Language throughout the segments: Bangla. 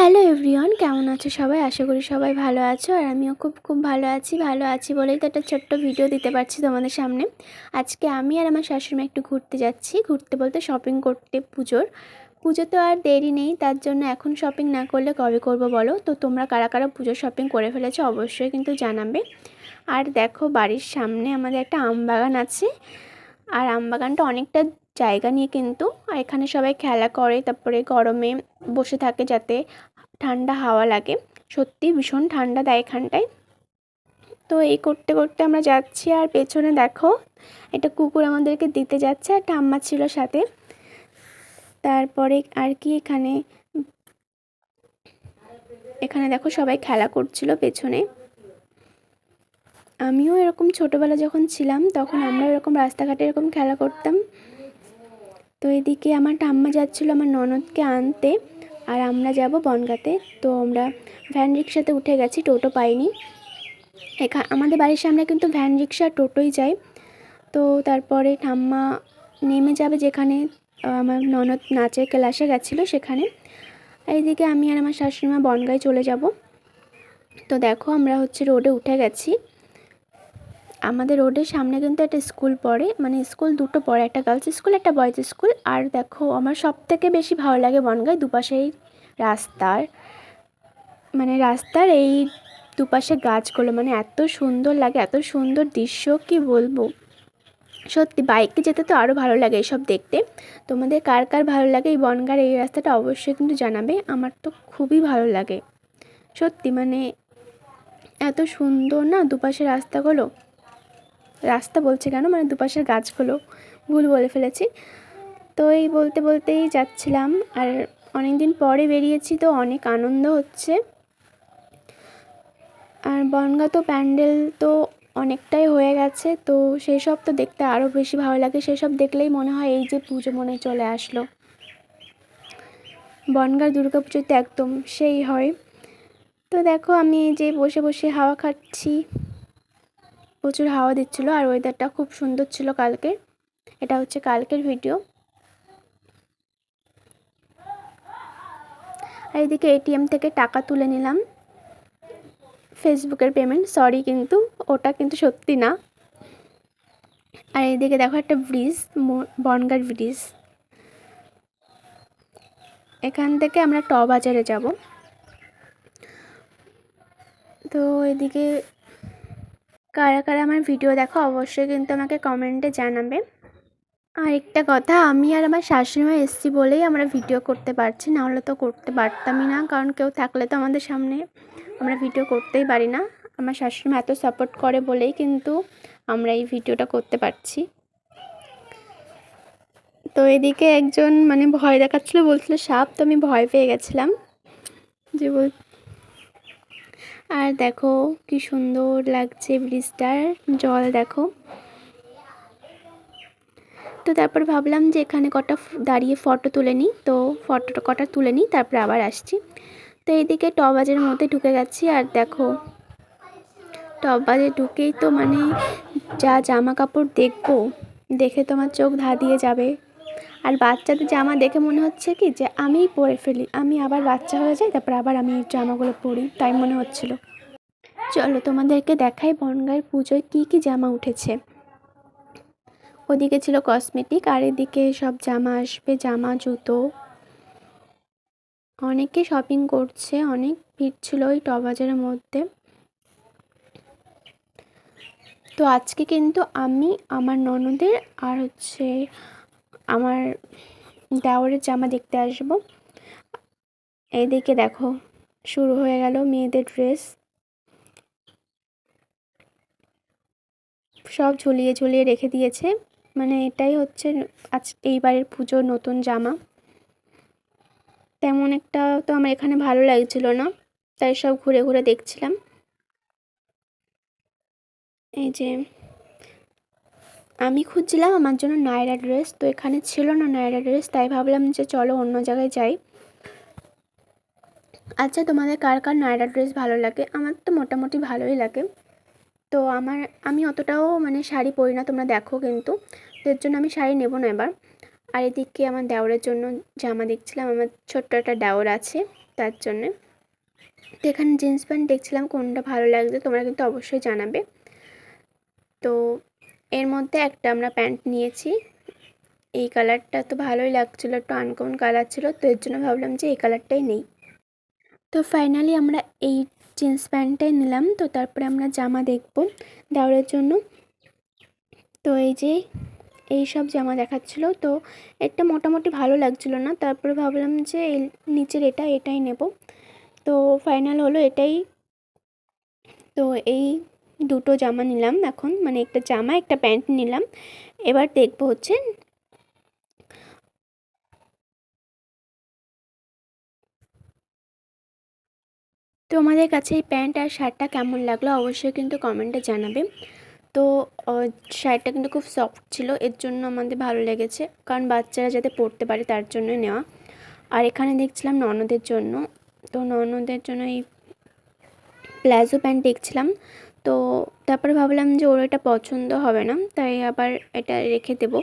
হ্যালো এভরিওয়ান, কেমন আছো সবাই? আশা করি সবাই ভালো আছো আর আমিও খুব খুব ভালো আছি ভালো আছি বলেই তো একটা ছোট্ট ভিডিও দিতে পারছি তোমাদের সামনে। আজকে আমি আর আমার শাশুড়িমা একটু ঘুরতে যাচ্ছি, ঘুরতে বলতে শপিং করতে পুজোর। পুজো তো আর দেরি নেই, তার জন্য এখন শপিং না করলে কবে করব বলো? তো তোমরা কারা কারা পুজোর শপিং করে ফেলেছো অবশ্যই কিন্তু জানাবে। আর দেখো বাড়ির সামনে আমাদের একটা আম বাগান আছে, আর আম বাগানটা অনেকটা জায়গা নিয়ে কিন্তু আর এখানে সবাই খেলা করে। তারপরে গরমে বসে থাকে যাতে ঠান্ডা হাওয়া লাগে। সত্যি ভীষণ ঠান্ডা দেয় এখানটায়। তো এই করতে করতে আমরা যাচ্ছি আর পেছনে দেখো, একটা কুকুর আমাদেরকে দিতে যাচ্ছে আর ঠাম্মা ছিল সাথে। তারপরে আর কি এখানে? এখানে দেখো সবাই খেলা করছিল পেছনে। আমিও এরকম ছোটোবেলা যখন ছিলাম, তখন আমরা এরকম রাস্তাঘাটে এরকম খেলা করতাম। তো এদিকে আমার ঠাম্মা যাচ্ছিল আমার ননদকে আনতে আর আমরা যাব বনগাতে। তো আমরা ভ্যান রিক্সাতে উঠে গেছি, টোটো পাইনি। এখা, আমাদের বাড়ির সামনে কিন্তু ভ্যান রিক্সা টোটোই যায়। তো তারপরে ঠাম্মা নেমে যাবে যেখানে আমার ননদ নাচের ক্লাসে গেছিল সেখানে। এইদিকে আমি আর আমার শাশুড়িমা বনগায় চলে যাব। তো দেখো আমরা হচ্ছে রোডে উঠে গেছি। আমাদের রোডের সামনে কিন্তু একটা স্কুল পড়ে মানে স্কুল দুটো পড়ে, একটা গার্লস স্কুল একটা বয়েজ স্কুল আর দেখো, আমার সব থেকে বেশি ভালো লাগে বনগায়, দুপাশেই রাস্তার মানে রাস্তার এই দুপাশে গাছগুলো মানে এত সুন্দর লাগে, এত সুন্দর দৃশ্য, কি বলব? সত্যি বাইকে যেতে তো আরও ভালো লাগে এসব দেখতে। তোমাদের কার কার ভালো লাগে এই বনগার এই রাস্তাটা অবশ্যই কিন্তু জানাবে, আমার তো খুবই ভালো লাগে। সত্যি মানে এত সুন্দর না দুপাশে রাস্তাগুলো? রাস্তা বলছে কেন? মানে দুপাশের গাছগুলো ভুল বলে ফেলেছি। তো এই বলতে বলতেই যাচ্ছিলাম আর অনেক দিন পরে বেরিয়েছি তো অনেক আনন্দ হচ্ছে। আর বনগা তো প্যান্ডেল তো অনেকটাই হয়ে গেছে, তো সেই সব তো দেখতে আরও বেশি ভালো লাগে। সেসব দেখলেই মনে হয় এই যে পুজো মনে চলে আসলো। বনগার দুর্গা পুজোতে একদম সেই হয়। তো দেখো আমি যে বসে বসে হাওয়া খাচ্ছি। প্রচুর হাওয়া দিচ্ছিল আর ওয়েদারটা খুব সুন্দর ছিল কালকে এটা হচ্ছে কালকের ভিডিও আর এদিকে এটিএম থেকে টাকা তুলে নিলাম। ফেসবুকের পেমেন্ট সরি কিন্তু, ওটা কিন্তু সত্যি না। আর এইদিকে দেখো একটা ব্রিজ বনগার ব্রিজ এখান থেকে আমরা ট বাজারে যাব। তো এদিকে কারা কারা আমার ভিডিও দেখো, অবশ্যই কিন্তু আমাকে কমেন্টে জানাবে। আর একটা কথা, আমি আর আমার শাশুড়িমা এসছি বলেই আমরা ভিডিও করতে পারছি, নাহলে তো করতে পারতামই না, কারণ কেউ থাকলে তো আমাদের সামনে আমরা ভিডিও করতেই পারি না। আমার শাশুড়িমা এত সাপোর্ট করে বলেই কিন্তু আমরা এই ভিডিওটা করতে পারছি। তো এদিকে একজন মানে ভয় দেখাচ্ছিলো, বলছিল, সাপ, তো আমি ভয় পেয়ে গেছিলাম। যে বল আর দেখো কি সুন্দর লাগছে ব্রিজটার জল, দেখো। তো তারপর ভাবলাম যে এখানে কটা দাঁড়িয়ে ফটো তুলে নিই। তো ফটোটা কটা তুলে নিই, তারপর আবার আসছি। তো এইদিকে টবাজের মধ্যে ঢুকে গেছি আর দেখো টবাজে ঢুকেই তো মানে যা জামা কাপড় দেখব, দেখে তোমার চোখ ধা দিয়ে যাবে। আর বাচ্চাদের জামা দেখে মনে হচ্ছে কি যে আমিই পরে ফেলি। আমি আবার বাচ্চা হয়ে যাই, তারপর আবার আমি জামাগুলো পরি, তাই মনে হচ্ছিল। চলো তোমাদেরকে দেখাই বনগাঁয়ের পুজোয় কী কী জামা উঠেছে। ওদিকে ছিল কসমেটিক আর এদিকে সব জামা আসবে, জামা, জুতো। অনেকে শপিং করছে, অনেক ভিড় ছিল ওই টবাজারের মধ্যে। তো আজকে কিন্তু আমি, আমার ননদের আর হচ্ছে আমার দেওয়ারের জামা দেখতে আসব। এইদিকে দেখো, শুরু হয়ে গেল মেয়েদের ড্রেস সব ঝুলিয়ে ঝুলিয়ে রেখে দিয়েছে। মানে এটাই হচ্ছে আজ এইবারের পুজোর নতুন জামা। তেমন একটা তো আমার এখানে ভালো লাগছিল না, তাই সব ঘুরে ঘুরে দেখছিলাম। এই যে আমি খুঁজছিলাম আমার জন্য নায়রা ড্রেস, তো এখানে ছিল না নায়রা ড্রেস, তাই ভাবলাম যে চলো অন্য জায়গায় যাই। আচ্ছা তোমাদের কার কার নায়রা ড্রেস ভালো লাগে? আমার তো মোটামুটি ভালোই লাগে। তো আমার, আমি অতটাও মানে শাড়ি পরি না, তোমরা দেখো কিন্তু। এর জন্য আমি শাড়ি নেব না এবার। আর এদিকে আমার দেওরের জন্য জামা দেখছিলাম, আমার ছোট্ট একটা দেওর আছে তার জন্যে। তো এখানে জিন্স প্যান্ট দেখছিলাম, কোনটা ভালো লাগছে তোমরা কিন্তু অবশ্যই জানাবে। তো এর মধ্যে একটা আমরা প্যান্ট নিয়েছি। এই কালারটা তো ভালোই লাগছিল, একটু আনকমন কালার ছিল, তো এর জন্য ভাবলাম যে এই কালারটাই নেই। তো ফাইনালি আমরা এই জিন্স প্যান্টটাই নিলাম, তো তারপরে আমরা জামা দেখব দেওয়ারের জন্য। তো এই যে, এই সব জামা দেখাচ্ছিল, তো এটা মোটামুটি ভালো লাগছিল না, তারপরে ভাবলাম যে এই নিচের এটা, এটাই নেব। তো ফাইনাল হলো এটাই। তো এই দুটো জামা নিলাম এখন মানে একটা জামা, একটা প্যান্ট নিলাম। এবার দেখব হচ্ছে তো আমাদের কাছে এই প্যান্ট আর শার্টটা কেমন লাগল অবশ্যই কিন্তু কমেন্টে জানাবে। তো শার্টটা কিন্তু খুব সফট ছিল, এর জন্য আমাদের ভালো লেগেছে, কারণ বাচ্চারা যাতে পরতে পারে তার জন্য নেওয়া। আর এখানে দেখছিলাম ননদের জন্য, তো ননদের জন্য এই প্লাজো প্যান্ট দেখছিলাম। তো তারপরে ভাবলাম যে ওর এটা পছন্দ হবে না, তাই আবার এটা রেখে দেব।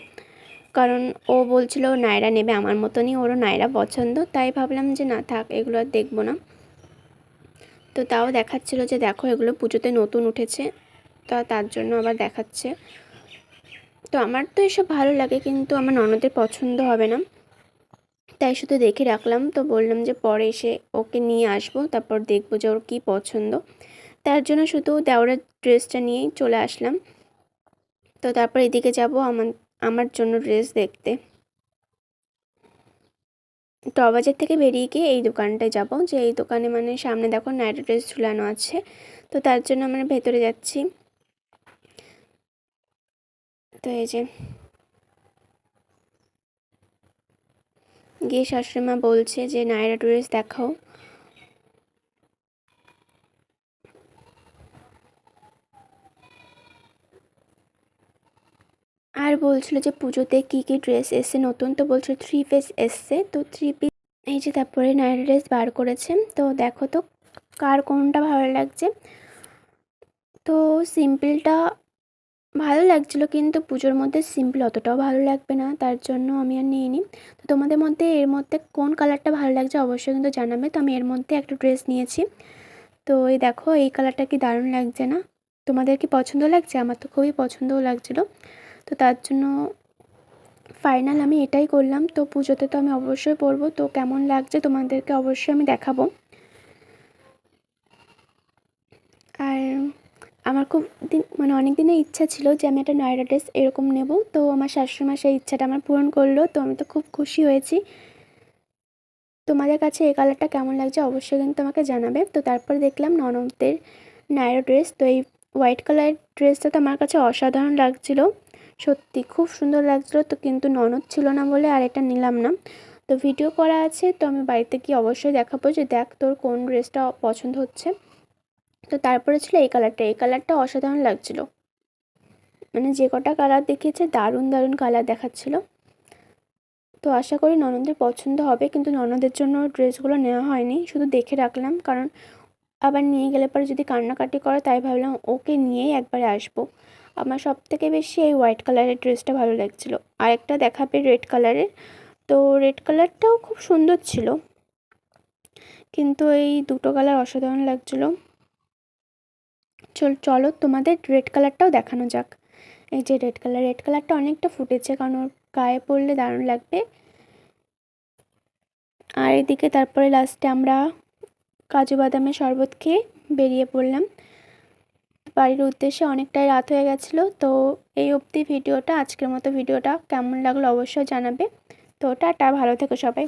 কারণ ও বলছিল নায়রা নেবে, আমার মতনই ওরও নায়রা পছন্দ, তাই ভাবলাম যে না থাক, এগুলো আর দেখব না। তো তাও দেখাচ্ছিল যে দেখো, এগুলো পুজোতে নতুন উঠেছে, তা তার জন্য আবার দেখাচ্ছে। তো আমার তো এসব ভালো লাগে, কিন্তু আমার ননদের পছন্দ হবে না। তাই শুধু দেখে রাখলাম, তো বললাম যে পরে এসে ওকে নিয়ে আসব, তারপর দেখব যে ওর কী পছন্দ। তার জন্য শুধু দেওয়ার ড্রেসটা নিয়েই চলে আসলাম। তো তারপর এদিকে যাব আমার আমার জন্য ড্রেস দেখতে। টবাজার থেকে বেরিয়ে গিয়ে এই দোকানটায় যাব, যে এই দোকানে মানে সামনে দেখো নাইট ড্রেস ঝুলানো আছে। তো তার জন্য আমরা ভেতরে যাচ্ছি। তো এই যে গিয়ে শাশুড়িমা বলছে যে নায়রা ড্রেস দেখাও আর বলছিল যে পুজোতে কী কী ড্রেস এসছে, নতুন তো বলছিল থ্রি পিস এসছে। তো থ্রি পিস এই যে তারপরে নাইট ড্রেস বার করেছে। তো দেখো তো কার কোনটা ভালো লাগছে। তো সিম্পলটা ভালো লাগছিল কিন্তু পুজোর মধ্যে সিম্পল অতটাও ভালো লাগবে না, তার জন্য আমি আর নিয়ে নিই তো তোমাদের মধ্যে এর মধ্যে কোন কালারটা ভালো লাগছে অবশ্যই কিন্তু জানাবে। তো আমি এর মধ্যে একটা ড্রেস নিয়েছি। তো এই দেখো এই কালারটা কি দারুণ লাগছে না? তোমাদের কি পছন্দ লাগছে? আমার তো খুবই পছন্দও লাগছিল। তো তার জন্য ফাইনাল আমি এটাই করলাম। তো পুজোতে তো আমি অবশ্যই পরবো। তো কেমন লাগছে তোমাদেরকে অবশ্যই আমি দেখাবো। আর আমার খুব দিন মানে অনেক দিনের ইচ্ছা ছিল যে আমি একটা নয়রা ড্রেস এরকম নেব। তো আমার শাশুড়িমা সেই ইচ্ছাটা আমার পূরণ করল। তো আমি তো খুব খুশি হয়েছি। তোমাদের কাছে এই কালারটা কেমন লাগছে অবশ্যই কিন্তু আমাকে জানাবে। তো তারপর দেখলাম ননদদের নায়রা ড্রেস। তো এই হোয়াইট কালারের ড্রেসটা তো আমার কাছে অসাধারণ লাগছিল। সত্যি খুব সুন্দর লাগছিল। তো কিন্তু ননদ ছিল না বলে আর এটা নিলাম না। তো ভিডিও করা আছে, তো আমি বাড়িতে গিয়ে অবশ্যই দেখাবো যে দেখ তোর কোন ড্রেসটা পছন্দ হচ্ছে। তো তারপরে ছিল এই কালারটা এই কালারটা অসাধারণ লাগছিল। মানে যে কটা কালার দেখিয়েছে, দারুণ দারুণ কালার দেখাচ্ছিলো। তো আশা করি ননদের পছন্দ হবে, কিন্তু ননদের জন্য ড্রেসগুলো নেওয়া হয়নি। শুধু দেখে রাখলাম, কারণ আবার নিয়ে গেলে পরে যদি কান্নাকাটি করে, তাই ভাবলাম ওকে নিয়েই একবারে আসব। আমার সব থেকে বেশি এই হোয়াইট কালারের ড্রেসটা ভালো লাগছিল। আর একটা দেখাবে রেড কালারের তো রেড কালারটাও খুব সুন্দর ছিল। কিন্তু এই দুটো কালার অসাধারণ লাগছিল। চল, চলো তোমাদের রেড কালারটাও দেখানো যাক। এই যে রেড কালার রেড কালারটা অনেকটা ফুটেছে কারণ ওর গায়ে পড়লে দারুণ লাগবে। আর এদিকে তারপরে লাস্টে আমরা কাজু বাদামের শরবত খেয়ে বেরিয়ে পড়লাম। বাড়ির উদ্দেশ্যে অনেকটাই রাত হয়ে গেছিল, তো এই অবধি ভিডিওটা, আজকের মতো ভিডিওটা কেমন লাগল অবশ্যই জানাবে। তো টাটা, ভালো থেকো সবাই।